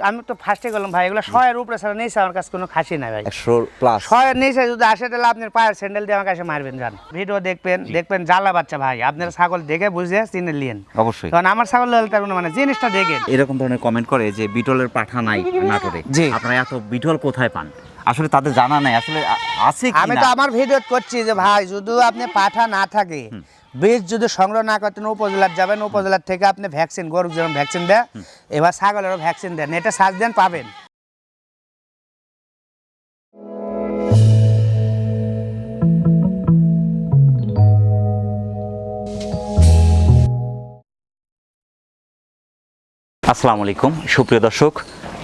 আমি তো ফার্স্টে গেলাম ভাই এগুলো শয়ের উপরে ছাড়া নিয়েছে আমার কাছে কোনো খাসি নাই ভাই। প্লাস শয়ের নিচে যদি আসে তাহলে আপনার পায়ের স্যান্ডেল দিয়ে আমার কাছে মারবেন যান ভিডিও দেখবেন দেখবেন জ্বালা বাচ্চা ভাই। আপনার ছাগল দেখে বুঝে চিনে লিয়েন অবশ্যই। কারণ আমার ছাগল তার মানে জিনিসটা দেখেন। এরকম ধরনের কমেন্ট করে যে বিটলের পাঠা নাই নাটোরে। আপনারা এত বিটল কোথায় পান? আসলে তাদের জানা নাই। আসলে আছে কি আমি তো আমার ভিডিও করছি যে ভাই যদি আপনি পাঠা না থাকে বীজ যদি সংগ্রহ না করতেন উপজেলার যাবেন উপজেলার থেকে আপনি ভ্যাকসিন গরু যেরকম ভ্যাকসিন দেয় এবার ছাগলেরও ভ্যাকসিন দেন এটা সার্চ দেন পাবেন। আসসালামু আলাইকুম সুপ্রিয় দর্শক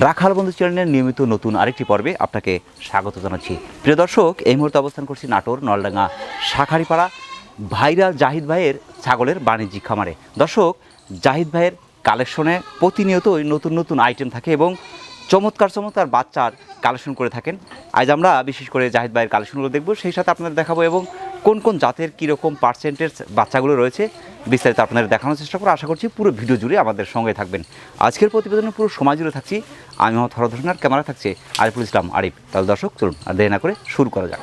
রাখাল বন্ধু চ্যানেলের নিয়মিত নতুন আরেকটি পর্বে আপনাকে স্বাগত জানাচ্ছি। প্রিয় দর্শক এই মুহূর্তে অবস্থান করছি নাটোর নলডাঙ্গা শাখারিপাড়া ভাইরাল জাহিদ ভাইয়ের ছাগলের বাণিজ্যিক খামারে। দর্শক, জাহিদ ভাইয়ের কালেকশনে প্রতিনিয়তই নতুন নতুন আইটেম থাকে এবং চমৎকার চমৎকার বাচ্চার কালেকশন করে থাকেন। আজ আমরা বিশেষ করে জাহিদ ভাইয়ের কালেকশনগুলো দেখব, সেই সাথে আপনাদের দেখাবো এবং কোন কোন জাতের কীরকম পার্সেন্টেজ বাচ্চাগুলো রয়েছে, বিস্তারিত আপনাদের দেখানোর চেষ্টা করব। আশা করছি পুরো ভিডিও জুড়ে আমাদের সঙ্গে থাকবেন। আজকের প্রতিবেদনে পুরো সময় জুড়ে থাকছি, আমি হরদ ক্যামেরা থাকছে আরিফুল ইসলাম আরিফ। তাহলে দর্শক, চলুন আর দেরি না করে শুরু করা যাক।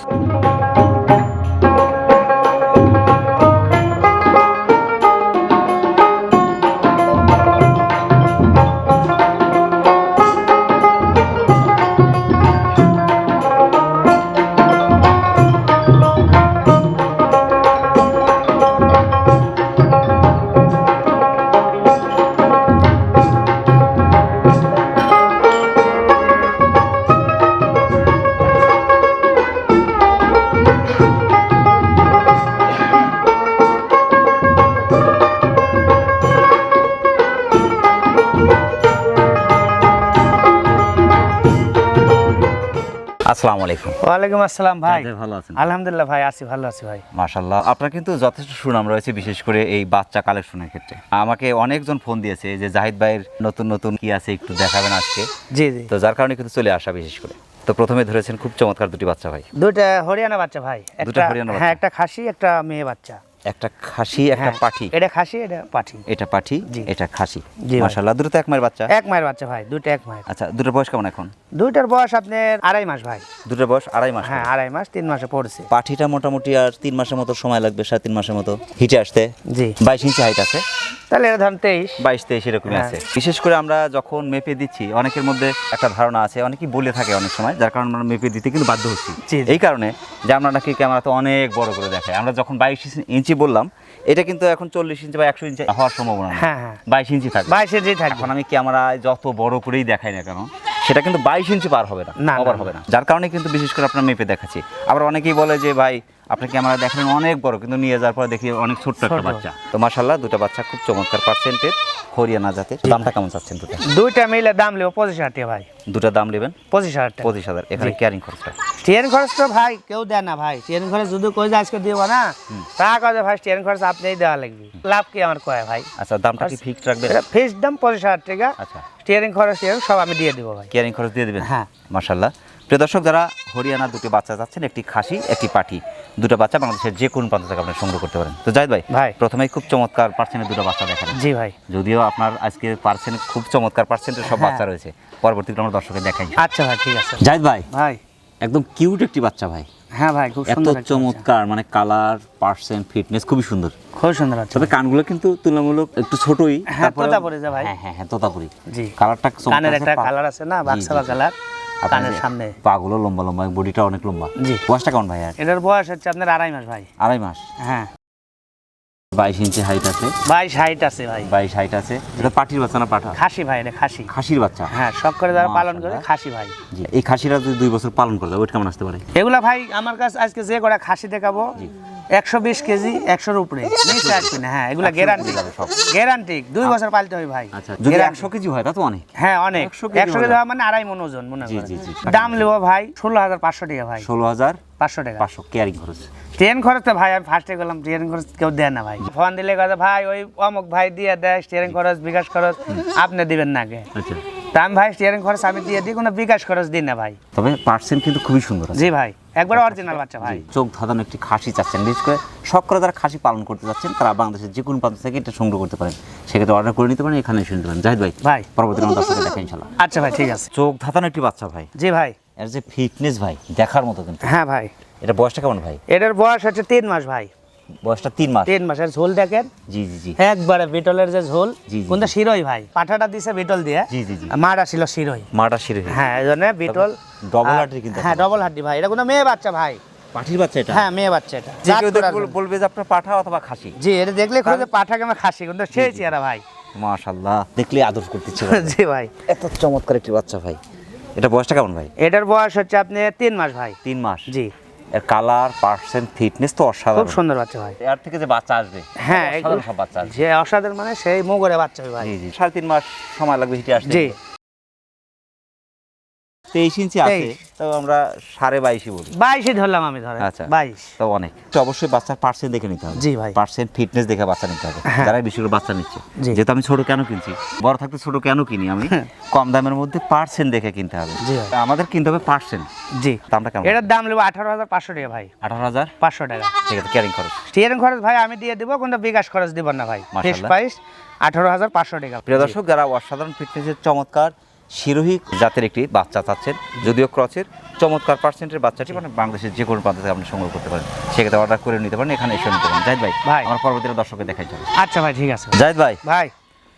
আসসালামু আলাইকুম। ওয়ালাইকুম আসসালাম ভাই। ভালো আছেন। আলহামদুলিল্লাহ ভাই আছি ভালো আছি ভাই। মাশাল্লাহ আপনার কিন্তু যথেষ্ট সুনাম রয়েছে বিশেষ করে এই বাচ্চা কালেকশনের ক্ষেত্রে। আমাকে অনেকজন ফোন দিয়েছে যে জাহিদ ভাইয়ের নতুন নতুন কি আছে একটু দেখাবেন আজকে। জি জি। তো যার কারণে কিন্তু চলে আসা বিশেষ করে। তো প্রথমে ধরেছেন খুব চমৎকার দুটি বাচ্চা ভাই। দুইটা হরিয়ানা বাচ্চা ভাই। দুটো একটা হরিয়ানা হ্যাঁ একটা খাসি একটা মেয়ে বাচ্চা। একটা খাসি একটা হ্যাঁ, পাঠি। এটা খাসি এটা পাঠি। এটা পাঠি। এটা খাসি। জি ভাই। দুটো এক মায়ের বাচ্চা? এক মায়ের বাচ্চা ভাই দুটো এক মায়ের। আচ্ছা দুটোর বয়স কেমন এখন? দুইটার বয়স আপনার আড়াই মাস ভাই। দুটোর বয়স আড়াই মাস হ্যাঁ আড়াই মাস তিন মাসে পড়ছে। পাঠিটা মোটামুটি আর তিন মাসের মতো সময় লাগবে সাড়ে তিন মাসের মতো। হিটে আসতে। জি। বাইশ ইঞ্চি হাইট আছে। তাহলে এটা ধরেন তেইশ। বাইশ তেইশ এরকমই হ্যাঁ। আছে। বিশেষ করে আমরা যখন মেপে দিচ্ছি অনেকের মধ্যে একটা ধারণা আছে অনেকেই বলে থাকে অনেক সময় যার কারণে আমরা মেপে দিতে কিন্তু বাধ্য হচ্ছি। এই কারণে যে আমরা নাকি ক্যামেরাতে অনেক বড় করে দেখাই। আমরা যখন বাইশ ইঞ্চি বললাম এটা কিন্তু এখন চল্লিশ ইঞ্চি বা একশো ইঞ্চি হওয়ার সম্ভাবনা। হ্যাঁ, হ্যাঁ। বাইশ ইঞ্চি থাকবে। বাইশে যে থাকবে। এখন আমি ক্যামেরায় যত বড় করেই দেখাই না কেন সেটা কিন্তু বাইশ ইঞ্চি পার হবে না না, না, ওভার হবে না। যার কারণে কিন্তু বিশেষ করে আপনার মেপে দেখাচ্ছি। আবার অনেকেই বলে যে ভাই আপনি ক্যামেরা দেখেন অনেক বড় কিন্তু নিয়ে যাওয়ার পরে দেখি অনেক ছোট্ট একটা বাচ্চা। তো মাসাল্লাহ দুটো বাচ্চা খুব চমৎকার পার্সেন্টের হরিয়ানা জাতের। দামটা কেমন চাচ্ছেন দুটো? দুইটা মিলে দাম নেব পঁচিশ হাজার টাকা ভাই। দুটো দাম নেবেন? পঁচিশ হাজার টাকা। পঁচিশ হাজার। এখানে। ক্যারিং খরচটা? ট্রেন খরচ তো ভাই কেউ দেয় না ভাই। ট্রেন খরচ যদি কই যে আজকে দিব না। তা কাজে ভাই ট্রেন খরচ আপনিই দেওয়া লাগবে। লাভ কি আমার কয় ভাই? আচ্ছা দামটা কি ফিক্সড রাখবেন? এটা ফিক্স দাম পঁচিশ হাজার টাকা। আচ্ছা। স্টিয়ারিং খরচ সব আমি দিয়ে দেবো ভাই। ক্যারিং খরচ দিয়ে দিবেন? হ্যাঁ। মাসাল্লাহ প্রিয় দর্শক যারা হরিয়ানা দুটো বাচ্চা যাচ্ছেন একটি খাসি একটি পাঠি দুটো বাচ্চা বাংলাদেশের যে কোন প্রান্ত থেকে আপনি সংগ্রহ করতে পারেন। তো জাহিদ ভাই ভাই। প্রথমেই খুব চমৎকার পার্সেন্টের দুটো বাচ্চা দেখাবেন জি ভাই। যদিও আপনার আজকে পার্সেন্ট খুব চমৎকার পার্সেন্টের সব হ্যাঁ। বাচ্চা রয়েছে। পরবর্তীতে আমরা দর্শকের দেখাই। আচ্ছা ভাই ঠিক আছে। জাহিদ ভাই ভাই। একদম কিউট একটি বাচ্চা ভাই। হ্যাঁ ভাই খুব এত চমৎকার মানে কালার পার্সেন্ট ফিটনেস খুবই সুন্দর। খুব সুন্দর আছে তবে কানগুলো কিন্তু তুলনামূলক একটু ছোটই হ্যাঁ, তোতাপুরি যে ভাই। হ্যাঁ হ্যাঁ হ্যাঁ তোতাপুরি। জি। কালারটা কানের একটা কালার আছে না বাক্সাবা কালার। কানের সামনে। পাগুলো লম্বা লম্বা বডিটা অনেক লম্বা। জি। বয়সটা কেমন ভাই এটার বয়স হচ্ছে আপনার আড়াই মাস ভাই। আড়াই মাস? হ্যাঁ। বাইশ ইঞ্চি হাইট আছে। বাইশ হাইট আছে ভাই। বাইশ হাইট আছে। এটা বাচ্চা না পাঠা? খাসি ভাই এটা খাসি। খাসির বাচ্চা? হ্যাঁ শখ করে যারা পালন করে খাসি ভাই। জি এই খাসিরা যদি দুই বছর পালন করে কেমন আসতে পারে? এগুলা ভাই আমার কাছে আজকে যে কটা খাসি দেখাবো একশো বিশ কেজি একশোর উপরে। নিচে আসবে না হ্যাঁ এগুলা গ্যারান্টি গ্যারান্টি দুই বছর পালতে হবে ভাই। আচ্ছা যদি। একশো কেজি হয় তা তো অনেক। হ্যাঁ অনেক। 100 কেজি একশো কেজি। মানে আড়াই মন ওজন মনে জি। দাম নেব ভাই ষোলো হাজার পাঁচশো টাকা ভাই। ষোলো হাজার পাঁচশো টাকা পাঁচশো কেয়ারিং খরচ। ট্রেন খরচ তো ভাই আমি ফার্স্টে গেলাম ট্রেন খরচ কেউ দেয় না ভাই। ফোন দিলে কথা ভাই ওই অমুক ভাই দিয়ে দেয় স্টিয়ারিং খরচ বিকাশ খরচ আপনি দিবেন না কে আচ্ছা। তা আমি ভাই স্টিয়ারিং খরচ আমি দিয়ে দিই কোনো বিকাশ খরচ দিই না ভাই। তবে পার্সেন্ট কিন্তু খুবই সুন্দর আছে। জি ভাই। একবার অরিজিনাল বাচ্চা ভাই। চোখ ধাঁধানো একটি খাসি চাচ্ছেন। বিশেষ করে শখ করে যারা খাসি পালন করতে চাচ্ছেন তারা বাংলাদেশের যে কোনো প্রান্ত থেকে এটা সংগ্রহ করতে পারেন। সেক্ষেত্রে অর্ডার করে নিতে পারেন এখানে শুনতে পারেন। জাহিদ ভাই ভাই। পরবর্তী নম্বর দর্শকে দেখা ইনশাল্লাহ আচ্ছা ভাই ঠিক আছে। চোখ ধাঁধানো একটি বাচ্চা ভাই। জি ভাই। এর যে ফিটনেস ভাই দেখার মতো কিন্তু। হ্যাঁ ভাই। এটা বয়সটা কেমন ভাই? এটার বয়স হচ্ছে তিন মাস ভাই। বয়সটা তিন মাস। তিন মাসের ঝোল দেখেন? জি জি জি। একবারে বিটলের যে ঝোল জি, জি, কোনটা শিরোই ভাই? পাঠাটা দিছে বিটল দিয়ে। জি, জি, জি। মাটা ছিল শিরোই। মাটা শিরে হ্যাঁ এই জন্য বিটল double হাড্ডি কিন্তু হ্যাঁ ডবল হাড্ডি ভাই। এটা কোনো মেয়ে বাচ্চা ভাই। পাঠির বাচ্চা এটা? হ্যাঁ মেয়ে বাচ্চা এটা। যে কেউ করার দেখলে জন্য। বলবে যে আপনার পাঠা অথবা খাসি। জি এটা দেখলে খুঁজে পাঠাকে আমার খাসি কিন্তু সেই চেয়ারা ভাই। মাশাল্লাহ দেখলে আদর করতে ইচ্ছে জি ভাই। এত চমৎকার একটি বাচ্চা ভাই। এটা বয়সটা কেমন ভাই? এটার বয়স হচ্ছে আপনি তিন মাস ভাই। তিন মাস। জি। এর কালার পার্সেন্ট ফিটনেস তো অসাধারণ। খুব সুন্দর বাচ্চা ভাই। এর থেকে যে বাচ্চা আসবে হ্যাঁ অসাধারণ সব বাচ্চা আসবে। যে অসাধারণ মানে সেই মোগরে বাচ্চা ভাই। জি জি। সাড়ে তিন মাস সময় লাগবে হিটে আসতে জি। তেইশ ইঞ্চি আছে তো আমরা সাড়ে বাইশই বলি। বাইশই ধরলাম আমি ধরে আচ্ছা। বাইশ। তো অনেক। তো অবশ্যই বাচ্চার পার্সেন্ট দেখে নিতে হবে। জি ভাই। পার্সেন্ট ফিটনেস দেখে বাচ্চা নিতে হবে। হ্যাঁ। যারা বেশি করে বাচ্চা নিচ্ছে। যেহেতু আমি ছোট কেন কিনছি? বড় থাকতে ছোট কেন কিনি আমি? কম দামের মধ্যে পার্সেন্ট দেখে কিনতে হবে। জি আমাদের কিনতে হবে পার্সেন্ট জি। দামটা কেমন? এটার দাম নেব আঠারো হাজার পাঁচশো টাকা ভাই। আঠারো হাজার? পাঁচশো টাকা। ঠিক আছে ক্যারিং খরচ। খরচ ভাই আমি দিয়ে দেবো কিন্তু বিকাশ খরচ দিব না ভাই। ফিক্স প্রাইস আঠারো হাজার পাঁচশো টাকা। প্রিয় দর্শক যারা অসাধারণ ফিটনেসের চমৎকার শিরোহী জাতের একটি বাচ্চা চাচ্ছেন যদিও ক্রসের চমৎকার পার্সেন্টের বাচ্চাটি মানে বাংলাদেশের যে কোনো প্রান্ত থেকে আপনি সংগ্রহ করতে পারেন। সেক্ষেত্রে অর্ডার করে নিতে পারেন এখানে এসে নিতে পারেন। জাহিদ ভাই ভাই। আমার পরবর্তীতে দর্শককে দেখাই যাবে আচ্ছা ভাই ঠিক আছে। জাহিদ ভাই। ভাই।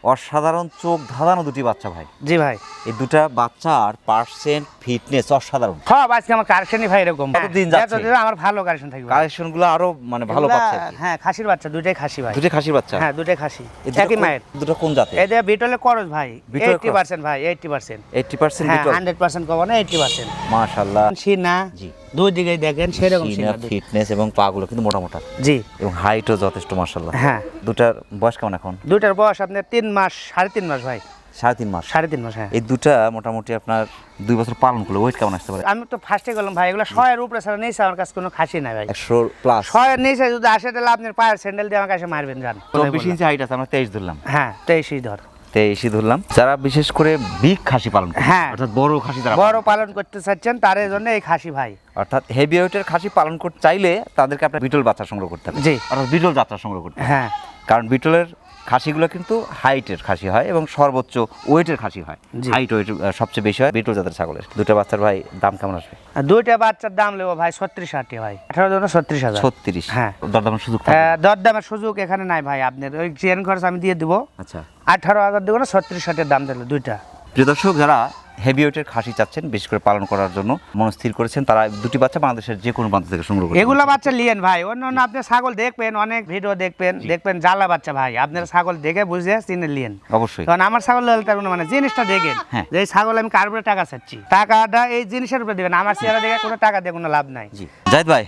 অসাধারণ চোখ ধাঁধানো দুটি বাচ্চা ভাই। জি ভাই। এই দুটা বাচ্চার পার্সেন্ট ফিটনেস অসাধারণ। সব আজকে আমার কারেকশনই ভাই এরকম। কতদিন যাচ্ছে? যতদিন আমার ভালো কারেকশন থাকবে ভাই। কালেকশনগুলো আরও মানে ভালো পাচ্ছে হ্যাঁ খাসির বাচ্চা দুইটাই খাসি ভাই। দুটো খাসি বাচ্চা? হ্যাঁ দুটাই খাসি। একই মায়ের। দুটো কোন জাতে এদের বিটলে করজ ভাই। বিটলের এইটটি cross? পার্সেন্ট ভাই এইটটি পার্সেন্ট এইটটি পার্সেন্ট হ্যাঁ হান্ড্রেড পার্সেন্ট কব না এইটটি পার্সেন্ট মাশাল্লাহ সিনা জি। দুই দিকেই দেখেন সেরকম ফিটনেস এবং পাগুলো কিন্তু মোটা মোটা জি। এবং হাইটও যথেষ্ট মাশাল্লাহ হ্যাঁ। দুটার বয়স কেমন এখন? দুইটার বয়স আপনার তিন মাস সাড়ে তিন মাস ভাই। সাড়ে তিন মাস? সাড়ে তিন মাস হ্যাঁ। এই দুটা মোটামুটি আপনার দুই বছর পালন করলে ওয়েট কেমন আসতে পারে? আমি তো ফার্স্টে গেলাম ভাই এগুলো শয়ের উপরে ছাড়া নেই আমার কাছে কোনো খাসি নাই ভাই। একশো প্লাস শয়ের নিচে যদি আসে তাহলে আপনার পায়ের স্যান্ডেল দিয়ে আমার কাছে মারবেন জান। চব্বিশ ইঞ্চি হাইট আছে আমরা তেইশ ধরলাম। হ্যাঁ তেইশই ধর। তেইশই ধরলাম। যারা বিশেষ করে বিগ খাসি পালন হ্যাঁ। অর্থাৎ বড় খাসি তারা বড় পালন করতে চাচ্ছেন তার জন্য এই খাসি ভাই। অর্থাৎ হেভি ওয়েটের খাসি পালন করতে চাইলে তাদেরকে আপনার বিটল বাচ্চা সংগ্রহ করতে হবে জি। অর্থাৎ বিটল যাত্রা সংগ্রহ করতে হ্যাঁ। কারণ বিটলের খাসিগুলো কিন্তু হাইটের খাসি হয় এবং সর্বোচ্চ ওয়েটের খাসি হয়। হাইট ওয়েট সবচেয়ে বেশি হয় বিটল জাতের ছাগলের। দুটো বাচ্চার ভাই দাম কেমন আসবে? দুইটা বাচ্চার দাম নেব ভাই ছত্রিশ হাটে ভাই। আঠারো জন ছত্রিশ হাজার। ছত্রিশ? হ্যাঁ। দরদামের সুযোগ। দরদামের সুযোগ এখানে নাই ভাই আপনার ওই চেন খরচ আমি দিয়ে দেবো। আচ্ছা। আঠারো হাজার দেবো না ছত্রিশ হাজার দাম দিল দুইটা। প্রিয় দর্শক যারা হেভি ওয়েটের খাসি চাচ্ছেন বিশেষ করে পালন করার জন্য মনস্থির করেছেন। তারা দুটি বাচ্চা বাংলাদেশের যে কোনো প্রান্ত থেকে সংগ্রহ এগুলা বাচ্চা লিয়েন ভাই অন্য অন্য আপনি ছাগল দেখবেন অনেক ভিডিও দেখবেন দেখবেন জ্বালা বাচ্চা ভাই। আপনার ছাগল দেখে বুঝে চিনে লিয়েন। অবশ্যই। কারণ আমার ছাগল তার মানে জিনিসটা দেখেন হ্যাঁ। যে এই ছাগল আমি কার উপরে টাকা চাচ্ছি। টাকাটা এই জিনিসের উপরে দেবেন আমার চেহারা দেখে কোনো টাকা দিয়ে কোনো লাভ নাই। জি। জাহিদ ভাই।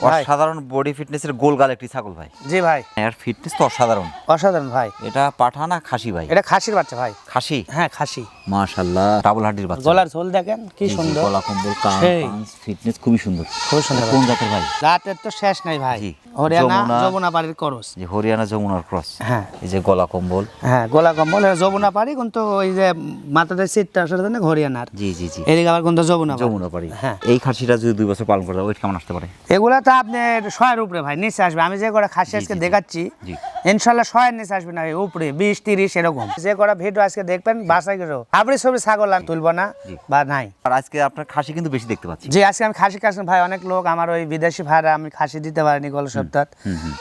অসাধারণ বডি ফিটনেসের গোলগাল একটি ছাগল ভাই। জি ভাই। এর ফিটনেস তো অসাধারণ। অসাধারণ ভাই। এটা পাঠা না খাসি ভাই? এটা খাসির বাচ্চা ভাই। খাসি? হ্যাঁ খাসি। মাশাআল্লাহ ডাবল হাড্ডির বাচ্চা। গলার ঝোল দেখেন কি সুন্দর। গলা কম্বল কান। ফিটনেস খুবই সুন্দর। খুব সুন্দর কোন জাতের ভাই? রাতের তো শেষ নাই ভাই। হরিয়ানা যমুনা- পাড়ির করস। যে হরিয়ানা যমুনার ক্রস। হ্যাঁ। এই যে গলা কম্বল। হ্যাঁ গোলা কম্বল এটা যমুনা পাড়ি কিন্তু ওই যে মাথাতে সিটটা আসলে না হরিয়ানার। জি জি জি। এদিকে আবার কিন্তু যমুনা যমুনা পাড়ি হ্যাঁ। এই খাসিটা যদি দুই বছর পালন করে ওয়েট কেমন আসতে পারে? এগুলা তো আপনার শয়ের উপরে ভাই নিচে আসবে। আমি যে কটা খাসি আজকে। দেখাচ্ছি ইনশাল্লাহ শয়ের নিচে আসবে না উপরে বিশ তিরিশ এরকম। যে কটা ভিডিও আজকে দেখবেন বাসায় গেলেও। আপনি ছবি ছাগল আমি তুলবো না বা নাই। আর আজকে আপনার খাসি কিন্তু বেশি দেখতে পাচ্ছি। যে আজকে আমি খাসি কাটছি ভাই অনেক লোক আমার ওই বিদেশি ভাইরা আমি খাসি দিতে পারিনি গত সপ্তাহ।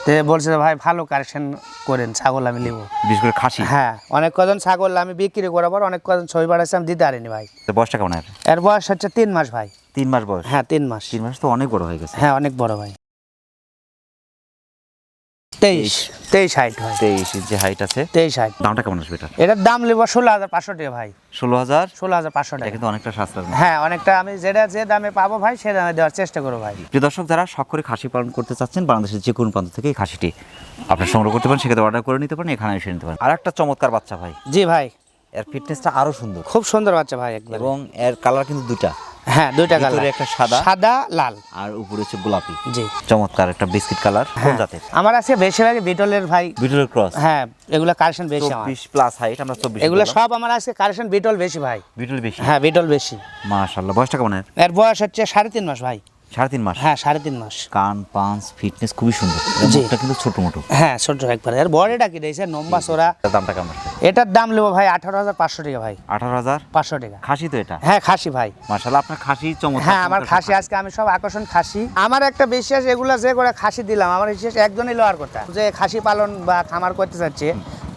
তে বলছে ভাই ভালো কারেকশন করেন ছাগল আমি নেব। বিশেষ করে খাসি? হ্যাঁ অনেক কজন ছাগল আমি বিক্রি করার পর অনেক কজন ছবি পাঠাচ্ছি আমি দিতে পারিনি ভাই। বয়সটা কেমন এর বয়স হচ্ছে তিন মাস ভাই। তিন মাস বয়স? হ্যাঁ তিন মাস। তিন মাস তো অনেক বড় হয়ে গেছে। হ্যাঁ অনেক বড় ভাই। তেইশ তেইশ। হাইট তেইশ ইঞ্চি হাইট আছে তেইশ হাইট দামটা কেমন আসবে এটা এটার দাম নেব ষোলো হাজার পাঁচশো টাকা ভাই। ষোলো হাজার? ষোলো হাজার পাঁচশো টাকা। কিন্তু অনেকটা সাশ্রয় হ্যাঁ অনেকটা আমি যেটা যে দামে পাবো ভাই সে দামে দেওয়ার চেষ্টা করব ভাই। প্রিয় দর্শক যারা শখ করে খাসি পালন করতে চাচ্ছেন বাংলাদেশের যে কোনো প্রান্ত থেকে এই খাসিটি আপনার সংগ্রহ করতে পারেন সেক্ষেত্রে অর্ডার করে নিতে পারেন এখানে এসে নিতে পারেন। আর একটা চমৎকার বাচ্চা ভাই। জি ভাই। এর ফিটনেসটা আরও সুন্দর। খুব সুন্দর বাচ্চা ভাই এবং এর কালার কিন্তু দুটা হ্যাঁ দুইটা কালার। একটা সাদা। সাদা লাল। আর উপরে হচ্ছে গোলাপি। জি। চমৎকার একটা বিস্কিট কালার। কোন হ্যাঁ। জাতের? আমার আছে বেশিরভাগ বিটলের ভাই। বিটলের ক্রস হ্যাঁ এগুলো কারেকশন বেশি আমার। চব্বিশ প্লাস হাইট আমরা চব্বিশ এগুলো সব আমার আছে কারেকশন বিটল বেশি ভাই। বিটল বেশি। হ্যাঁ বিটল বেশি। মাশাআল্লাহ। বয়সটা কেমন এর এর বয়স হচ্ছে সাড়ে তিন মাস ভাই। সাড়ে তিন মাস? হ্যাঁ সাড়ে তিন মাস। কান পাঞ্চ ফিটনেস খুবই সুন্দর। কিন্তু ছোট মোটো। হ্যাঁ ছোট একবারে। আর কি দিয়েছে নম্বা সোরা দামটা কেমন? এটার দাম নেব ভাই আঠারো হাজার পাঁচশো টাকা ভাই। আঠারো হাজার পাঁচশো টাকা। খাসি তো এটা? হ্যাঁ খাসি ভাই। মার্শাল্লাহ আপনার খাসি চমৎকার হ্যাঁ আমার খাসি আজকে আমি সব আকর্ষণ খাসি। আমার একটা বিশ্বাস এগুলো যে করে খাসি দিলাম আমার বিশেষ একজনই লোয়ার কথা। যে খাসি পালন বা খামার করতে চাচ্ছে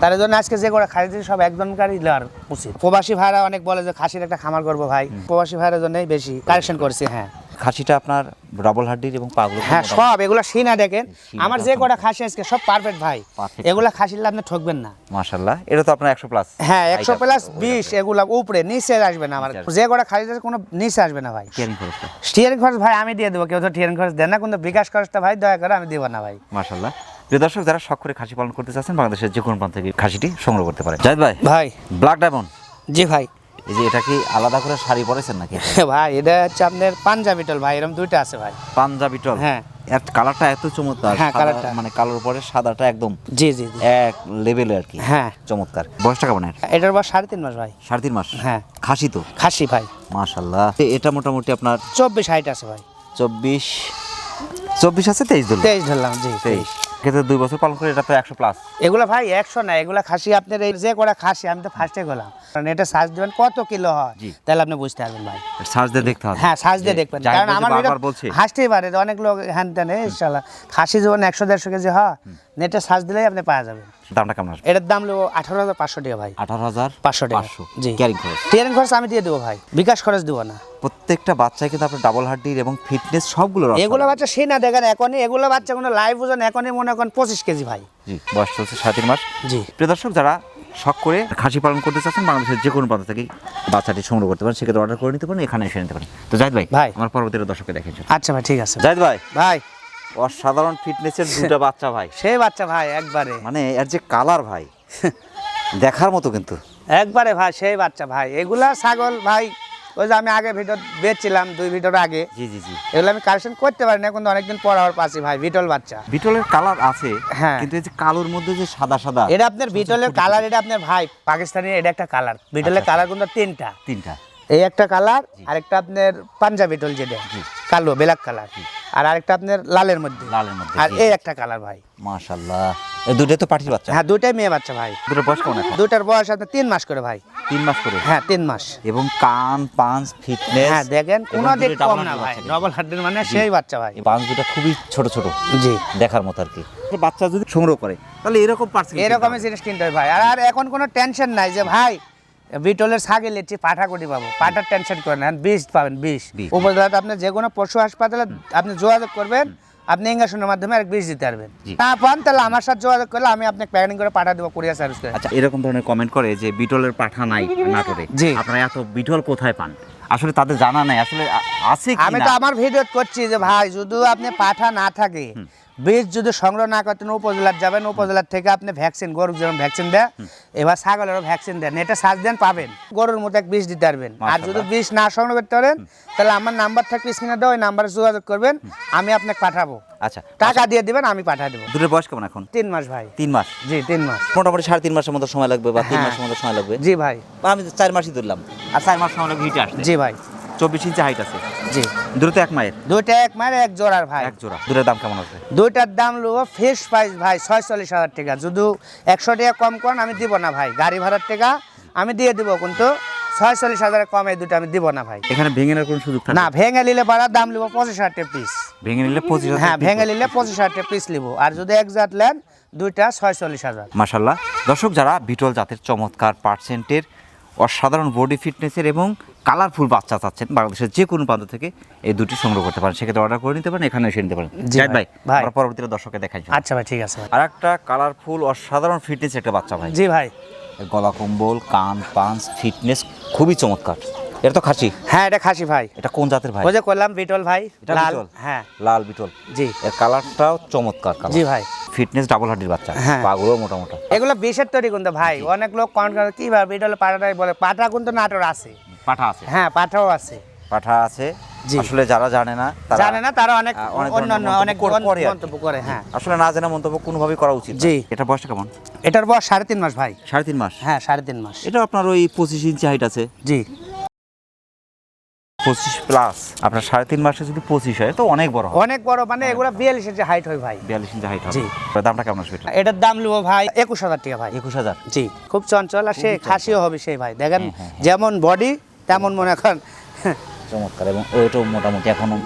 তার জন্য আজকে যে করে খাসি দিচ্ছি সব একজনকারই লোয়ার উচিত। প্রবাসী ভাইরা অনেক বলে যে খাসির একটা খামার করব ভাই। প্রবাসী ভাইয়ের জন্যই বেশি কালেকশন করছি হ্যাঁ। খাসিটা আপনার ডাবল হাড্ডির এবং পাগুলো হ্যাঁ সব এগুলা সিনা দেখেন। আমার যে কটা খাসি আজকে সব পারফেক্ট ভাই। এগুলা খাসিলে আপনি ঠকবেন না। মার্শাল্লাহ এটা তো আপনার একশো প্লাস হ্যাঁ একশো প্লাস বিশ এগুলা উপরে নিচে আসবে না আমার। যে কটা খাসি আছে কোনো নিচে আসবে না ভাই। স্টিয়ারিং খরচ ভাই আমি দিয়ে দেবো কেউ তো টিয়ারিং খরচ দেন না কিন্তু বিকাশ খরচটা ভাই দয়া করে আমি দেবো না ভাই। মার্শাল্লাহ প্রিয় দর্শক যারা শখ করে খাসি পালন করতে চাচ্ছেন বাংলাদেশের যে কোনো প্রান্ত থেকে খাসিটি সংগ্রহ করতে পারে জাহিদ ভাই ভাই। Black diamond. জি ভাই। এই যে এটা কি আলাদা করে শাড়ি পরেছেন নাকি? ভাই এটা হচ্ছে আপনার পাঞ্জাবি টল ভাই এরকম দুইটা আছে ভাই। পাঞ্জাবি টল? হ্যাঁ। কালারটা এত চমৎকার। হ্যাঁ, কালারটা। মানে কালোর উপরে সাদাটা একদম জি জি এক লেভেলে আর কি। হ্যাঁ। চমৎকার। বয়সটা কেমন এটার বয়স সাড়ে তিন মাস ভাই। সাড়ে তিন মাস? হ্যাঁ। খাসি তো? খাসি ভাই। মাশাল্লাহ এটা মোটামুটি আপনার চব্বিশ হাইট আছে ভাই। চব্বিশ চব্বিশ আছে তেইশ ধরুন তেইশ ধরলাম জি তেইশ। ক্ষেত্রে দুই বছর পালন করে এটা তো একশো প্লাস এগুলো ভাই একশো না এগুলো খাসি আপনার এই যে করে খাসি আমি তো ফার্স্টে গেলাম। কারণ এটা সাজ দেবেন কত কিলো হয়? তাহলে আপনি বুঝতে পারবেন ভাই। সার্চ দিয়ে দেখতে হবে। হ্যাঁ সাজ দিয়ে দেখবেন। কারণ আমার হাসতেই পারে অনেক লোক হ্যান ত্যান ইনশাল্লাহ খাসি যেমন একশো দেড়শো কেজি হয়। নেটে সাজ দিলেই আপনি পাওয়া যাবে। দামটা কেমন আসবে? এটার দাম নেব আঠারো হাজার পাঁচশো টাকা ভাই। আঠারো হাজার পাঁচশো টাকা। জি। ক্যারিং খরচ? ট্রেন খরচ আমি দিয়ে দেবো ভাই। বিকাশ খরচ দেবো না। প্রত্যেকটা বাচ্চায় কিন্তু আপনার ডাবল হাড্ডির এবং ফিটনেস সবগুলো এগুলো বাচ্চা সে না দেখেন এখনই এগুলো বাচ্চা কোনো লাইভ ওজন এখনই মনে করেন পঁচিশ কেজি ভাই। জি বয়স চলছে সাড়ে তিন মাস। জি। প্রিয় দর্শক যারা শখ করে খাসি পালন করতে চাচ্ছেন বাংলাদেশের যে কোনো প্রান্ত থেকে বাচ্চাটি সংগ্রহ করতে পারেন সেক্ষেত্রে অর্ডার করে নিতে পারেন এখানে এসে নিতে পারেন। তো জাহিদ ভাই ভাই। আমার পরবর্তী দর্শককে দেখেন আচ্ছা ভাই ঠিক আছে। জাহিদ ভাই। ভাই। অসাধারণ ফিটনেসের দুটা বাচ্চা ভাই। সেই বাচ্চা ভাই একবারে। মানে এর যে কালার ভাই দেখার মতো কিন্তু। একবারে ভাই সেই বাচ্চা ভাই। এগুলা ছাগল ভাই ওই যে আমি আগে ভিডিও বেচছিলাম দুই ভিডিওর আগে। জি জি জি। এগুলো আমি কালেকশন করতে পারি না কিন্তু অনেকদিন পর আবার পাচ্ছি ভাই বিটল বাচ্চা। বিটলের কালার আছে হ্যাঁ। কিন্তু এই যে কালোর মধ্যে যে সাদা সাদা এটা আপনার বিটলের কালার এটা আপনার ভাই পাকিস্তানি এটা একটা কালার বিটলের কালার কিন্তু তিনটা। তিনটা। এই একটা কালার আরেকটা আপনার পাঞ্জাবি টল যেটা কালো ব্ল্যাক কালার। আর আরেকটা আপনার লালের মধ্যে। লালের মধ্যে, আর এই একটা কালার ভাই। মাশাল্লাহ এই দুটোই তো পাঠির বাচ্চা? হ্যাঁ দুটাই মেয়ে বাচ্চা ভাই। দুটো বয়স কেমন এখন? দুটার বয়স আপনার তিন মাস করে ভাই। তিন মাস করে? হ্যাঁ তিন মাস। এবং কান পাঞ্চ ফিটনেস হ্যাঁ দেখেন কোনো দিক কম না ভাই। ডবল হাড্ডির মানে সেই বাচ্চা ভাই। পাঞ্চ দুটো খুবই ছোট ছোট। জি। দেখার মতো আর কি। বাচ্চা যদি সংগ্রহ করে তাহলে এরকম পার্সেন্ট এরকমই জিনিস কিনতে হবে ভাই। আর এখন কোনো টেনশন নাই যে ভাই বিটলের ছাগল লিচ্ছি পাঠা কোটি পাবো। পাঠার টেনশন করেন বিষ পাবেন বিষ। উপজেলাতে আপনি যে কোনো পশু হাসপাতালে আপনি যোগাযোগ করবেন আপনি ইঞ্জেকশনের মাধ্যমে এক বিষ দিতে পারবেন। না পান তাহলে আমার সাথে যোগাযোগ করলে আমি আপনাকে প্যাকেটিং করে পাঠা দেবো কুরিয়ার সার্ভিস করে। আচ্ছা এরকম ধরনের কমেন্ট করে যে বিটলের পাঠা নাই নাটোরে। জি। আপনারা এত বিটল কোথায় পান? আসলে তাদের জানা নাই আসলে আছে কি আমি তো আমার ভিডিও করছি যে ভাই যদি আপনি পাঠা না থাকে বীজ যদি সংগ্রহ না করতেন উপজেলার যাবেন উপজেলার থেকে আপনি ভ্যাকসিন গরুর যেমন ভ্যাকসিন দেয় এবার ছাগলেরও ভ্যাকসিন দেন এটা সাজ দেন পাবেন। গরুর মতো এক বীজ দিতে পারবেন। আর যদি বীজ না সংগ্রহ করতে পারেন তাহলে আমার নাম্বার থাকবে স্ক্রিনে দেওয়া ওই নাম্বারে যোগাযোগ করবেন আমি আপনাকে পাঠাবো। আচ্ছা টাকা দিয়ে দিবেন আমি পাঠা দেবো। দুটোর বয়স কেমন এখন? তিন মাস ভাই। তিন মাস? জি তিন মাস। মোটামুটি সাড়ে তিন মাসের মতো সময় লাগবে বা তিন হ্যাঁ। মাসের মতো সময় লাগবে? জি ভাই। আমি চার মাসই ধরলাম। আর চার মাস সময় লাগবে হিটে আসতে। জি ভাই। চব্বিশ ইঞ্চি হাইট আছে। জি। দুটো এক মায়ের দুইটা এক মায়ের এক জোড়ার ভাই। এক জোড়া। দুটোর দাম কেমন আছে? দুইটার দাম নেব ফিক্স প্রাইস ভাই ছয়চল্লিশ হাজার টাকা। যদি একশো টাকা কম করেন আমি দিব না ভাই। গাড়ি ভাড়ার টাকা আমি দিয়ে দিব কিন্তু ছয়চল্লিশ হাজারের কম দুটো আমি দিব না ভাই। এখানে ভেঙে নেওয়ার কোনো সুযোগ না ভেঙে নিলে বাড়ার দাম নিব পঁচিশ হাজার টাকা পিস ভেঙে নিলে পঁচিশ হ্যাঁ ভেঙে নিলে পঁচিশ হাজার টাকা পিস নিব আর যদি এক জাত নেন দুইটা ছয়চল্লিশ হাজার। মাশাল্লাহ দর্শক যারা বিটল জাতের চমৎকার পার্সেন্টের অসাধারণ বডি ফিটনেসের এবং কালারফুল বাচ্চা চাচ্ছেন বাংলাদেশের যে কোনো প্রান্ত থেকে এই দুটি সংগ্রহ করতে পারেন। সেক্ষেত্রে অর্ডার করে নিতে পারেন এখানে এসে নিতে পারেন। জাহিদ ভাই। আমরা পরবর্তীতে দর্শকে দেখাই আচ্ছা ভাই ঠিক আছে আর একটা কালারফুল অসাধারণ ফিটনেস একটা বাচ্চা ভাই। জি ভাই। গলা কম্বল কান পাঞ্চ ফিটনেস খুবই চমৎকার। এটা তো খাসি। হ্যাঁ এটা খাসি ভাই। এটা কোন জাতের ভাই? ওই যে করলাম বিটল ভাই লাল হ্যাঁ। লাল বিটল। জি। এর কালারটাও চমৎকার জি ভাই। ফিটনেস ডাবল হাড্ডির বাচ্চা। হ্যাঁ। পাগুলো মোটা মোটা এগুলো বিষের তৈরি কিন্তু ভাই। অনেক লোক কমেন্ট করে কি ভাই বিটল পাটাটাই বলে। পাটা কিন্তু নাটোর আছে। পাঠা আছে। হ্যাঁ পাঠাও আছে। পাঠা আছে। জি। আসলে যারা জানে না তারা জানে না তারা অনেক অন্যান্য অনেক মন্তব্য করে হ্যাঁ। আসলে না জানা মন্তব্য কোনোভাবেই করা উচিত জি। এটা বয়সটা কেমন? এটার বয়স সাড়ে তিন মাস ভাই। সাড়ে তিন মাস? হ্যাঁ সাড়ে তিন মাস। এটা আপনার ওই পঁচিশ ইঞ্চি হাইট আছে। জি। পঁচিশ প্লাস আপনার সাড়ে তিন মাসে যদি পঁচিশ হয় তো অনেক বড় অনেক বড় মানে এগুলো বিয়াল্লিশ ইঞ্চি হাইট হয় ভাই। বিয়াল্লিশ ইঞ্চি হাইট হবে। জি। দামটা কেমন আসবে এটা? এটার দাম নেব ভাই একুশ হাজার টাকা ভাই। একুশ হাজার? জি খুব চঞ্চল আর সে খাসিও হবে সেই ভাই। দেখেন হ্যাঁ, হ্যাঁ, যেমন বডি তেমন মনে করেন। চমৎকার এবং ওইটাও মোটামুটি এখনও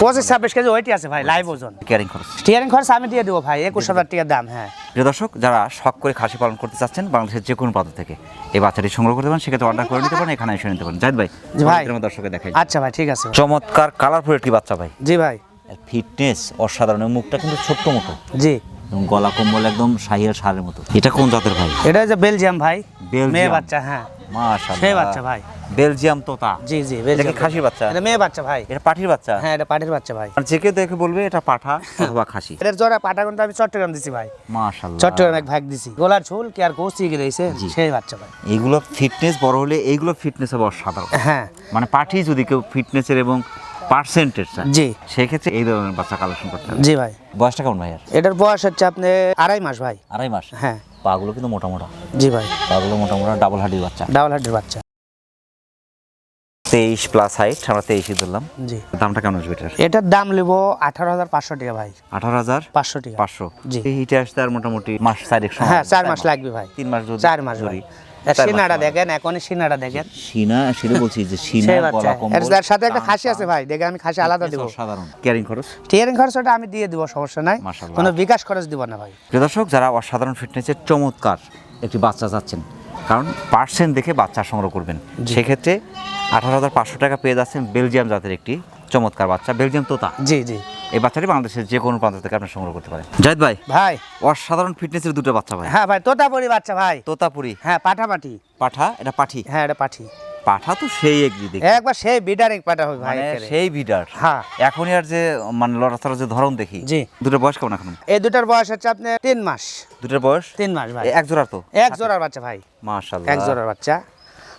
পঁচিশ ছাব্বিশ কেজি ওইটি আছে ভাই লাইভ ওজন। ক্যারিং খরচ। স্টিয়ারিং খরচ আমি দিয়ে দেবো ভাই একুশ হাজার টাকার দাম হ্যাঁ। প্রিয় দর্শক যারা শখ করে খাসি পালন করতে চাচ্ছেন বাংলাদেশের যে কোনো প্রান্ত থেকে এই বাচ্চাটি সংগ্রহ করতে পারেন সেক্ষেত্রে অর্ডার করে নিতে পারেন এখানে এসে নিতে পারেন। জাহিদ ভাই ভাই। দর্শকে দেখাই। আচ্ছা ভাই ঠিক আছে। চমৎকার কালারফুল একটি বাচ্চা ভাই। জি ভাই। ফিটনেস অসাধারণ মুখটা কিন্তু ছোট্ট মতো। জি। গলা কম্বল একদম শাহিয়ার সারের মতো। এটা কোন জাতের ভাই? এটা হচ্ছে বেলজিয়াম ভাই বেলজিয়াম। মেয়ে বাচ্চা হ্যাঁ। মাশাআল্লাহ। সেই বাচ্চা ভাই। বেলজিয়াম তোতা। জি জি এটা বেলজিয়াম খাসির বাচ্চা? এটা মেয়ে বাচ্চা ভাই। এটা পাঠির বাচ্চা? হ্যাঁ এটা বাচ্চা ভাই। আর যে কেউ দেখে বলবে এটা পাঠা অথবা খাসি। এটার জোড়া পাটা কিন্তু আমি চট্টগ্রাম দিছি ভাই। মাশাআল্লাহ। চট্টগ্রাম এক ভাগ দিছি। গোলার ঝোল কি আর। সেই বাচ্চা ভাই। এগুলো ফিটনেস বড় হলে এইগুলো ফিটনেস হবে অসাধারণ হ্যাঁ। মানে পাঠি যদি কেউ ফিটনেসের এবং পার্সেন্টেজ জি। সেক্ষেত্রে এই ধরনের বাচ্চা কালেকশন করতে হবে। জি ভাই। বয়সটা কেমন ভাই এটার বয়স হচ্ছে আপনি আড়াই মাস ভাই। আড়াই মাস? হ্যাঁ। পাগুলো কিন্তু মোটা মোটা। জি ভাই। পাগুলো মোটা মোটা ডাবল হাডির বাচ্চা। ডাবল হার্টের বাচ্চা। তেইশ প্লাস হাইট আমরা তেইশই ধরলাম। জি। দামটা কেমন আসবে এটার? এটার দাম নেব আঠারো হাজার পাঁচশো টাকা ভাই। আঠারো হাজার পাঁচশো টাকা। পাঁচশো। জি। হিটে আসতে আর মোটামুটি মাস চারেক সময় হ্যাঁ চার মাস লাগবে ভাই। তিন মাস চার মাস ধরি, সিনাটা দেখেন সিনাটা দেখেন। সিনা সেটা বলছি যে সিনা গলা বাচ্চা। কম্বল এর সাথে একটা খাসি আছে ভাই দেখে আমি খাসি আলাদা দেবো। অসাধারণ। ক্যারিং খরচ? টিয়ারিং খরচটা আমি দিয়ে দিব সমস্যা নাই। কোনো বিকাশ খরচ দিব না ভাই। প্রিয় দর্শক যারা অসাধারণ ফিটনেসের চমৎকার একটি বাচ্চা চাচ্ছেন কারণ পার্সেন্ট দেখে বাচ্চা সংগ্রহ করবেন। সেক্ষেত্রে আঠারো হাজার পাঁচশো টাকা পেয়ে যাচ্ছেন বেলজিয়াম জাতের একটি চমৎকার বাচ্চা বেলজিয়াম তোতা। জি জি। এই বাচ্চাটি বাংলাদেশের যে কোনো প্রান্ত থেকে আপনি সংগ্রহ করতে পারেন। জাহিদ ভাই ভাই। অসাধারণ ফিটনেসের দুটো বাচ্চা ভাই। হ্যাঁ ভাই তোতাপুরি বাচ্চা ভাই। তোতাপুরি। হ্যাঁ পাঠাপাঠি। পাঠা? এটা পাঠি? হ্যাঁ এটা পাঠি। পাঠা তো সেই এগ্রি দেখি। একবার সেই বিডারিং পাঠা হবে ভাই মানে সেই ভিডার হ্যাঁ। এখনই আর যে মানে লড়াচড়ার যে ধরন দেখি জি। দুটো বয়স কেমন এখন? এই দুটার বয়স হচ্ছে আপনার তিন মাস। দুটোর বয়স? তিন মাস ভাই। এক জোড়ার তো? এক জোড়ার বাচ্চা ভাই। মাশাআল্লাহ। এক জোড়ার বাচ্চা।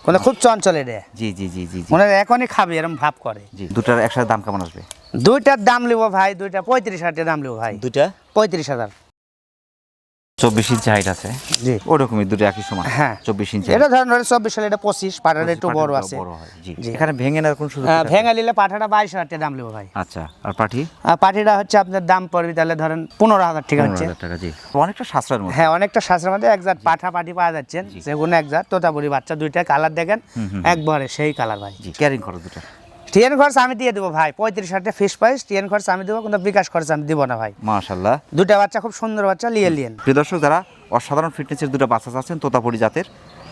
মানে খুব চঞ্চল এটা। জি জি জি জি জি। মনে হয় এখনই খাবে এরকম ভাব করে। জি দুটার একসাথে দাম কেমন আসবে? দুইটার দাম লিব ভাই দুইটা পঁয়ত্রিশ হাজার টাকা দাম লিবো ভাই। দুইটা? পঁয়ত্রিশ হাজার। চব্বিশ ইঞ্চি হাইট আছে। জি। ওরকমই দুটো একই সমান। হ্যাঁ। চব্বিশ ইঞ্চি এটা ধরেন ধরেন চব্বিশ সালে এটা পঁচিশ পাটার একটু বড় আছে। জি। এখানে ভেঙে নেওয়ার কোন সুযোগ হ্যাঁ, ভেঙে নিলে পাঠাটা বাইশ হাজার টাকা দাম লিবো ভাই। আচ্ছা আর পাঠি আর পাঠিটা হচ্ছে আপনার দাম পড়বে তাহলে ধরেন পনেরো হাজার টাকা পনেরো হচ্ছে টাকা জি। অনেকটা সাশ্রয়ের মধ্যে। হ্যাঁ অনেকটা শাস্ত্রের মধ্যে এক জাত পাঠা পাটি পাওয়া যাচ্ছেন সেগুলো এক জাত তোতাপুরি বাচ্চা দুইটা কালার দেখেন একবারে সেই কালার ভাই। জি ক্যারিং খরচ দুটো। টিএন খরচ আমি দিয়ে দেবো ভাই। পঁয়ত্রিশ হাজার ফিস প্রাইস টিএন খরচ আমি দেবো কিন্তু বিকাশ খরচ আমি দিব না ভাই। মাশাল্লাহ দুটা বাচ্চা খুব সুন্দর বাচ্চা লিয়ে লিয়েন প্রিয় দর্শক যারা অসাধারণ ফিটনেসের দুটো বাচ্চা আছেন তোতাপুরি জাতের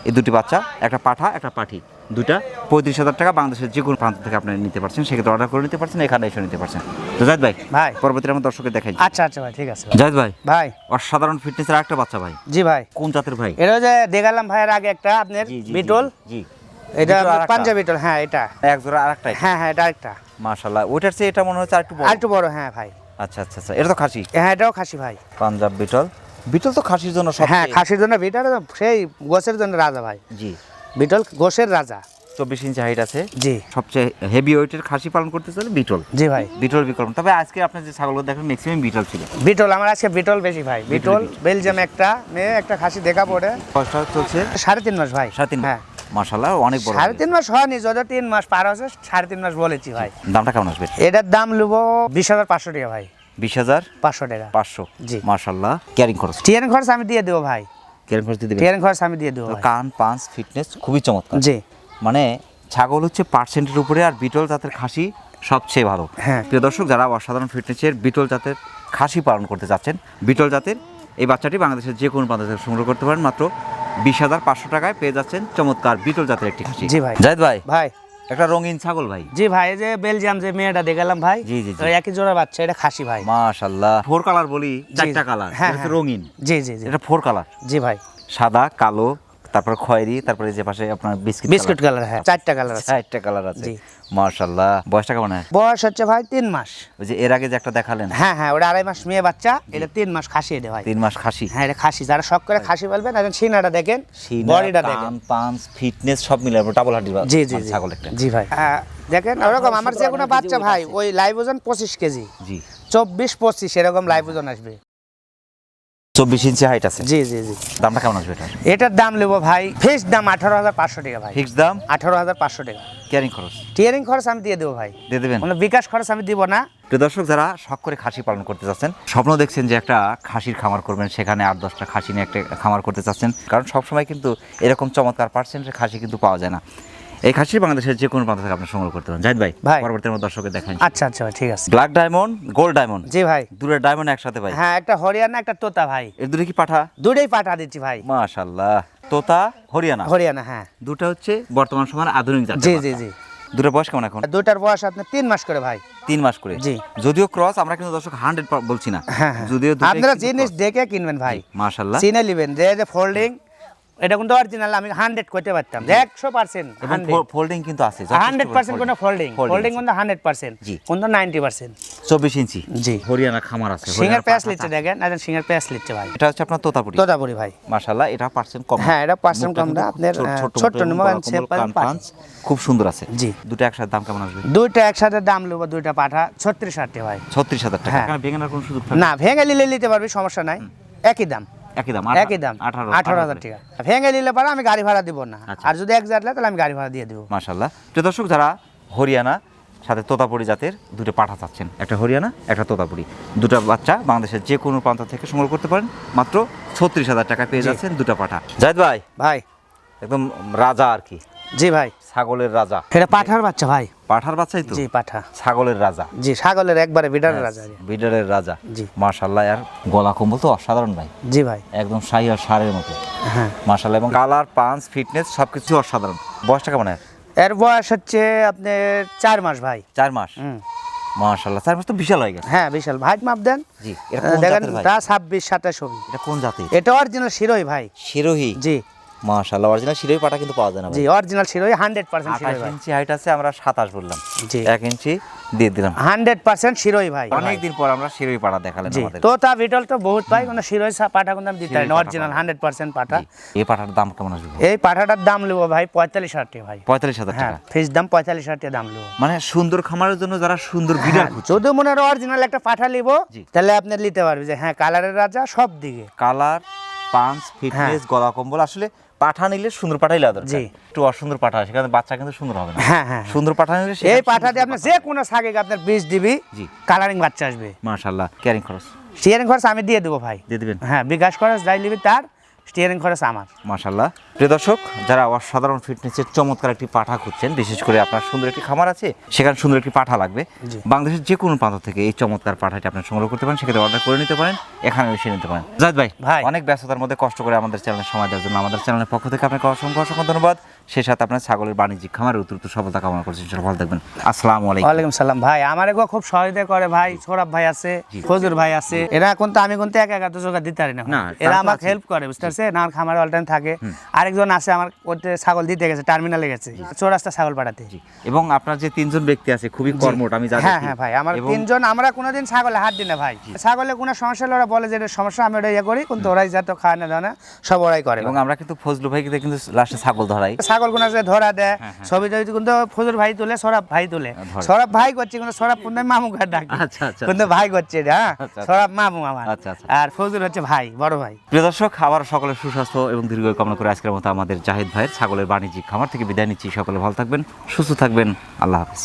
এই দুটি বাচ্চা একটা পাঠা একটা পাঠি দুটা পঁয়ত্রিশ হাজার টাকা বাংলাদেশের যে কোনো প্রান্ত থেকে আপনি নিতে পারছেন সেক্ষেত্রে অর্ডার করে নিতে পারছেন এখানে এসে নিতে পারছেন। তো ভাই ভাই। পরবর্তী আমার দর্শকের দেখাই। আচ্ছা আচ্ছা ভাই ঠিক আছে ভাই। ভাই ভাই। অসাধারণ ফিটনেসের একটা বাচ্চা ভাই। জি ভাই। কোন জাতের ভাই? এটা যে দেখালাম ভাইয়ের আগে একটা আপনার বিটল। জি। এটা হ্যাঁ এটা। এক জোড়া আর একটাই হ্যাঁ হ্যাঁ এটা ওইটার চেয়ে এটা মনে হচ্ছে আর একটু বড় হ্যাঁ ভাই। আচ্ছা আচ্ছা আচ্ছা। এটা তো খাসি? হ্যাঁ এটাও খাসি ভাই। পাঞ্জাব বিটল বিটল তো খাসির জন্য সব হ্যাঁ খাসির জন্য বিটল সেই গোসের জন্য রাজা ভাই। জি। বিটল গোসের রাজা। চব্বিশ ইঞ্চি হাইট আছে। জি। সবচেয়ে হেভি ওয়েটের খাসি পালন করতে চাইলে বিটল জি ভাই। বিটল তবে আজকে আপনার যে ছাগলগুলো দেখেন ম্যাক্সিমাম বিটল ছিল। বিটল আমার আজকে বিটল বেশি ভাই। বিটল বেলজিয়াম একটা মেয়ে একটা খাসি দেখা পড়ে চলছে সাড়ে তিন মাস ভাই। সাড়ে তিন হ্যাঁ। মাশাল্লাহ অনেক বড় সাড়ে তিন মাস হয়নি যত তিন মাস পার হচ্ছে সাড়ে তিন মাস বলেছি ভাই। দামটা কেমন আসবে? এটার দাম নেব বিশ হাজার পাঁচশো টাকা ভাই। বিশ হাজার পাঁচশো টাকা। পাঁচশো? জি। মাশাল্লাহ ক্যারিং খরচ? টিএন খরচ আমি দিয়ে দেবো ভাই। ক্যারিং খরচ দিয়ে টিএন খরচ আমি দিয়ে দেবো কান পাঁচ ফিটনেস খুবই চমৎকার। জি। মানে ছাগল হচ্ছে পার্সেন্টের উপরে আর বিটল জাতের খাসি সবচেয়ে ভালো। হ্যাঁ। প্রিয় দর্শক যারা অসাধারণ ফিটনেসের বিটল জাতের খাসি পালন করতে চাচ্ছেন বিটল জাতের এই বাচ্চাটি বাংলাদেশের যে কোনো প্রান্ত থেকে সংগ্রহ করতে পারেন। মাত্র বিশ হাজার পাঁচশো টাকায় পেয়ে যাচ্ছেন চমৎকার বিতল জাতের একটি খাসি। জি ভাই। জাহিদ ভাই ভাই। একটা রঙিন ছাগল ভাই। জি ভাই এই যে বেলজিয়াম যে মেয়েটা দেখালাম ভাই জি, জি। একই জোড়া বাচ্চা এটা খাসি ভাই। মাশাল্লাহ ফোর কালার বলি চারটা। কালার হ্যাঁ, এটা হ্যাঁ। রঙিন। জি জি জি। এটা ফোর কালার। জি ভাই। সাদা কালো তারপর খয়েরি তারপরে যে পাশে আপনার বিস্কিট বিস্কুট কালার হ্যাঁ চারটা কালার আছে। চারটা কালার আছে। জি। মাশাল্লাহ। বয়সটা কেমন হয়? বয়স হচ্ছে ভাই তিন মাস। ওই যে এর আগে যে একটা দেখালেন? হ্যাঁ হ্যাঁ ওটা আড়াই মাস মেয়ে বাচ্চা এটা তিন মাস খাসি এটা ভাই। তিন মাস খাসি? হ্যাঁ এটা খাসি। যারা শখ করে খাসি বলবেন এখন সিনাটা দেখেন বডিটা দেখেন। পাঞ্চ ফিটনেস সব মিলে ডাবল হাড্ডি জি জি ছাগল একটা। জি ভাই। দেখেন ওরকম আমার যে কোনো বাচ্চা ভাই ওই লাইভ ওজন পঁচিশ কেজি। জি। চব্বিশ পঁচিশ এরকম লাইভ ওজন আসবে। চব্বিশ ইঞ্চি হাইট আছে? জি জি জি। দামটা কেমন আসবে এটার এটার দাম নেব ভাই ফিক্স দাম আঠারো হাজার পাঁচশো টাকা ভাই। ফিক্স দাম? আঠারো হাজার পাঁচশো টাকা। ক্যারিং খরচ? টিয়ারিং খরচ আমি দিয়ে দেবো ভাই। দিয়ে দেবেন? কোনো বিকাশ খরচ আমি দিব না। প্রিয় দর্শক যারা শখ করে খাসি পালন করতে চাচ্ছেন স্বপ্ন দেখছেন যে একটা খাসির খামার করবেন সেখানে আট দশটা খাসি নিয়ে একটা খামার করতে চাচ্ছেন কারণ সবসময় কিন্তু এরকম চমৎকার পার্সেন্টের খাসি কিন্তু পাওয়া যায় না। এই খাসি বাংলাদেশের যে কোনো প্রান্ত থেকে আপনি সংগ্রহ করতে পারেন। জাহিদ ভাই ভাই। পরবর্তী আমার দর্শকের দেখান আচ্ছা আচ্ছা ভাই ঠিক আছে। Black diamond gold diamond. জি ভাই। দুটো ডায়মন্ড একসাথে ভাই। হ্যাঁ একটা হরিয়ানা একটা তোতা ভাই। এর দুটো কি পাঠা? দুটোই পাঠা দিচ্ছি ভাই। মাশাল্লাহ তোতা হরিয়ানা। হরিয়ানা হ্যাঁ। দুটো হচ্ছে বর্তমান সময়ের আধুনিক জাতের জি জি জি। দুটো বয়স কেমন এখন? দুটার বয়স আপনার তিন মাস করে ভাই। তিন মাস করে। জি। যদিও ক্রস আমরা কিন্তু দর্শক হান্ড্রেড বলছি না। হ্যাঁ হ্যাঁ। যদিও আপনারা জিনিস। দেখে কিনবেন ভাই। মাশাল্লাহ চিনে নেবেন যে ফোল্ডিং এটা কিন্তু অরিজিনাল আমি হান্ড্রেড করতে পারতাম। একশো পার্সেন্ট ফোল্ডিং কিন্তু আছে হান্ড্রেড পার্সেন্ট কোনো ফোল্ডিং ফোল্ডিং কিন্তু হান্ড্রেড পার্সেন্ট জি। কিন্তু নাইনটি পার্সেন্ট চব্বিশ ইঞ্চি। জি। হরিয়ানা খামার আছে সিঙ্গার লিচ্ছে দেখেন না সিঙ্গার লিচ্ছে ভাই। এটা হচ্ছে আপনার তোতাপুরি। তোতাপুরি ভাই। মাশাল্লাহ এটা পার্সেন্ট কম। হ্যাঁ, এটা মুখটা কম না, আপনার, ছোট-। খুব সুন্দর আছে। জি। দুটো একসাথে দাম কেমন আসবে? দুইটা একসাথে দাম নেব দুইটা পাঠা ছত্রিশ ষাটটি ভাই। ছত্রিশ হাজার টাকা। হ্যাঁ। ভেঙে নেওয়ার কোনো সুযোগ না ভেঙে নিলে নিতে পারবি সমস্যা নাই। একই দাম। একই দাম একই দাম। আঠারো আঠারো হাজার টাকা। ভেঙে নিলে পারে আমি গাড়ি ভাড়া দিব না। আচ্ছা। আর যদি এক জাতলে তাহলে আমি গাড়ি ভাড়া দিয়ে দিব। মাসাল্লাহ প্রিয় দর্শক যারা হরিয়ানা সাথে তোতাপুরি জাতের দুটো পাঠা চাচ্ছেন একটা হরিয়ানা একটা তোতাপুরি। দুটো বাচ্চা বাংলাদেশের যে কোনো প্রান্ত থেকে সংগ্রহ করতে পারেন মাত্র ছত্রিশ হাজার টাকা পেয়ে যাচ্ছেন দুটো পাঠা। যাই ভাই ভাই। একদম রাজা আর কি। জি ভাই। ছাগলের রাজা। এটা পাঠার বাচ্চা ভাই। পাঠার বাচ্চাই তো? জি পাঠা। ছাগলের রাজা। জি ছাগলের একবারে বিডারের রাজা। বিডারের রাজা। জি। মার্শাল্লাহ আর গলা কম্বল তো অসাধারণ ভাই। জি ভাই। একদম শাহী আর সারের মতো। হ্যাঁ। মার্শাল্লাহ এবং কালার পাঞ্চ ফিটনেস সব কিছু অসাধারণ। বয়সটা কেমন হয় এর বয়স হচ্ছে আপনার চার মাস ভাই। চার মাস? হুম। মার্শাল্লাহ চার মাস তো বিশাল হয়ে গেছে। হ্যাঁ বিশাল। ভাই মাপ দেন। জি দেখেন তা ছাব্বিশ সাতাশ এটা কোন জাতের? এটা অরিজিনাল শিরোই ভাই। শিরোহি? জি। মার্শাল্লাহ অরিজিনাল পাটা কিন্তু পাওয়া যায় না জি অরিজিনাল শিরোই হান্ড্রেড পার্সেন্ট আঠাশ শিরোই ভাই। ইঞ্চি হাইট আছে আমরা সাতাশ বললাম। জি। এক ইঞ্চি দিয়ে দিলাম। হান্ড্রেড পার্সেন্ট শিরোই ভাই। অনেকদিন পর আমরা পাড়া দেখালেন আমাদের। তো তা তো বহুত পাই কোনো শিরোই পাঠা কিন্তু আমি দিতে না অরিজিনাল পাওয়া হান্ড্রেড পার্সেন্ট পাঠা জি। এই পাটার দাম কেমন আসবে? এই পাঠাটার দাম ভাই পঁয়তাল্লিশ হাজার টাকা ভাই। পঁয়তাল্লিশ হাজার হ্যাঁ টাকা? ফিস দাম পঁয়তাল্লিশ হাজার টাকা দাম মানে সুন্দর খামারের জন্য যারা সুন্দর বিড়াল হ্যাঁ, যদি মনে হয় অরিজিনাল একটা পাঠা নিব। তাহলে আপনি নিতে পারবে যে হ্যাঁ কালারের রাজা সব দিকে কালার পাঞ্চ ফিটনেস গলা কম্বল আসলে পাঠা নিলে সুন্দর পাঠাই লাগা জি। একটু অসুন্দর পাঠা সেখানে বাচ্চা কিন্তু সুন্দর হবে না। হ্যাঁ হ্যাঁ সুন্দর পাঠা নিলে এই পাঠা দিয়ে আপনার যে কোনো শাকে আপনার বীজ দিবি জি। কালারিং বাচ্চা আসবে। মাশাআল্লাহ ক্যারিং খরচ। কেয়ারিং খরচ আমি দিয়ে দেবো ভাই। দিয়ে দিবেন? হ্যাঁ বিকাশ খরচ যাই নিবি তার স্টিয়ারিং খরচ আমার। মাশাল্লাহ প্রিয় দর্শক যারা অসাধারণ ফিটনেসের চমৎকার একটি পাঠা খুঁজছেন বিশেষ করে আপনার সুন্দর একটি খামার আছে সেখানে সুন্দর একটি পাঠা লাগবে। বাংলাদেশের যে কোনো প্রান্ত থেকে এই চমৎকার পাঠাটি আপনি সংগ্রহ করতে পারেন সেক্ষেত্রে অর্ডার করে নিতে পারেন এখানে এসে নিতে পারেন। জাহিদ ভাই ভাই। অনেক ব্যস্ততার মধ্যে কষ্ট করে আমাদের চ্যানেলে সময় দেওয়ার জন্য আমাদের চ্যানেলের পক্ষ থেকে আপনাকে অসংখ্য অসংখ্য ধন্যবাদ। সেই সাথে আপনার ছাগলের বাণিজ্যিক খামারের অতিরিক্ত সফলতা কামনা করছি সেটা ভালো থাকবেন। আসসালামু আলাইকুম। সালাম। ভাই আমার এগো খুব সহযোগিতা করে ভাই সৌরভ ভাই আছে ফজুর ভাই আছে। এরা কিন্তু আমি কিন্তু একা একা তো দিতে পারি না। এরা আমাকে হেল্প করে বুঝতে পারছেন আমার খামারে অল টাইম থাকে। আরেকজন আছে আমার ওতে ছাগল দিতে গেছে টার্মিনালে গেছে। চৌরাস্তা ছাগল পাঠাতে এবং আপনার যে তিনজন ব্যক্তি আছে খুবই কর্মঠ আমি যা হ্যাঁ হ্যাঁ ভাই আমার তিনজন আমরা কোনোদিন ছাগলে হাত দিই না ভাই। ছাগলে কোনো সমস্যা হলে ওরা বলে যে এটা সমস্যা আমি ওটা ইয়ে করি। কিন্তু ওরাই যা তো খায় না দাও না সব ওরাই করে এবং আমরা কিন্তু ফজলু ভাইকে কিন্তু লাস্টে ছাগল ধরাই। ছাগল কোন আছে ধরা দেয় ছবি টবি কিন্তু ফজুর ভাই তুলে সরাব ভাই তুলে। সরাব ভাই করছে কিন্তু সরাব কোন মামু ঘর ডাকে। আচ্ছা, আচ্ছা, কিন্তু ভাই করছে হ্যাঁ? আচ্ছা, আচ্ছা। মামু আমার। আচ্ছা, আচ্ছা। আর ফজুর হচ্ছে ভাই বড় ভাই। প্রিয় দর্শক আবার সকলের সুস্বাস্থ্য এবং দীর্ঘ কামনা করে আজকের মতো আমাদের জাহিদ ভাইয়ের ছাগলের বাণিজ্যিক খামার থেকে বিদায় নিচ্ছি। সকলে ভালো থাকবেন সুস্থ থাকবেন। আল্লাহ হাফিজ।